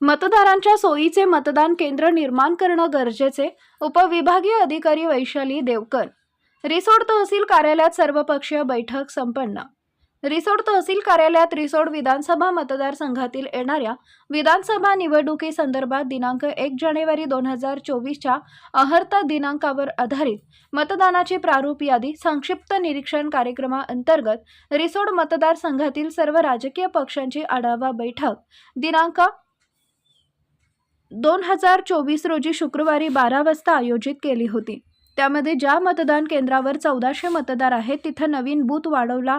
मतदारांच्या सोयीचे मतदान केंद्र निर्माण करणं गरजेचे उपविभागीय अधिकारी वैशाली देवकर. रिसोड तहसील कार्यालयात सर्वपक्षीय बैठक संपन्न. रिसोड तहसील कार्यालयात रिसोड विधानसभा मतदारसंघातील येणाऱ्या विधानसभा निवडणुकीसंदर्भात दिनांक एक जानेवारी दोन हजार चोवीसच्या अहर्ता दिनांकावर आधारित मतदानाची प्रारूप यादी संक्षिप्त निरीक्षण कार्यक्रमाअंतर्गत रिसोड मतदारसंघातील सर्व राजकीय पक्षांची आढावा बैठक दिनांक दोन हजार चोवीस रोजी शुक्रवारी बारा वाजता आयोजित केली होती. त्यामध्ये ज्या मतदान केंद्रावर चौदाशे मतदार आहेत तिथं नवीन बूथ वाढवला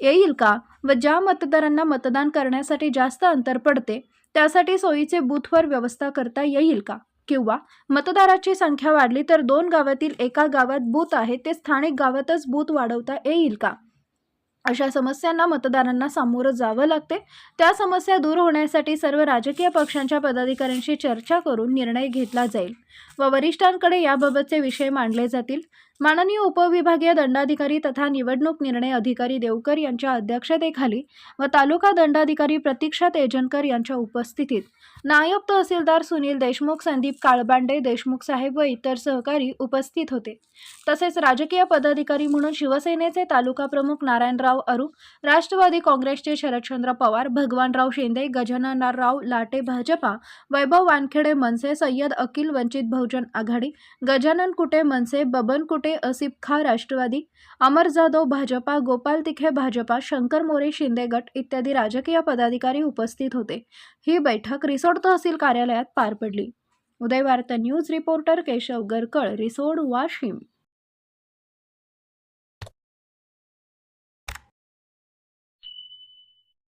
येईल का व ज्या मतदारांना मतदान करण्यासाठी जास्त अंतर पडते त्यासाठी सोयीचे बूथवर व्यवस्था करता येईल का? किंवा मतदाराची संख्या वाढली तर दोन गावातील एका गावात बूथ आहे ते स्थानिक गावातच बूथ वाढवता येईल का? अशा समस्यांना मतदारांना सामोरं जावं लागते. त्या समस्या दूर होण्यासाठी सर्व राजकीय पक्षांच्या पदाधिकाऱ्यांशी चर्चा करून निर्णय घेतला जाईल व वरिष्ठांकडे याबाबतचे विषय मांडले जातील. माननीय उपविभागीय दंडाधिकारी तथा निवडणूक निर्णय अधिकारी देवकर यांच्या अध्यक्षतेखाली व तालुका दंडाधिकारी प्रतीक्षा तेजनकर यांच्या उपस्थितीत नायब तहसीलदार सुनील देशमुख संदीप काळबांडे देशमुख साहेब व इतर सहकारी उपस्थित होते. तसेच राजकीय पदाधिकारी म्हणून शिवसेनेचे तालुका प्रमुख नारायणराव अरू राष्ट्रवादी काँग्रेसचे शरदचंद्र पवार भगवानराव शिंदे गजाननराव लाटे भाजपा वैभव वानखेडे मनसे सय्यद अकिल वंचित बहुजन आघाडी गजानन कुटे मनसे बबन कुटे असिफ खा राष्ट्रवादी अमर जाधव भाजपा गोपाल तिखे भाजपा शंकर मोरे शिंदे गट इत्यादी राजकीय पदाधिकारी उपस्थित होते. ही बैठक रिसोड तहसील कार्यालयात पार पडली. Udayvarta news reporter Keshav Garkal Risod Washim.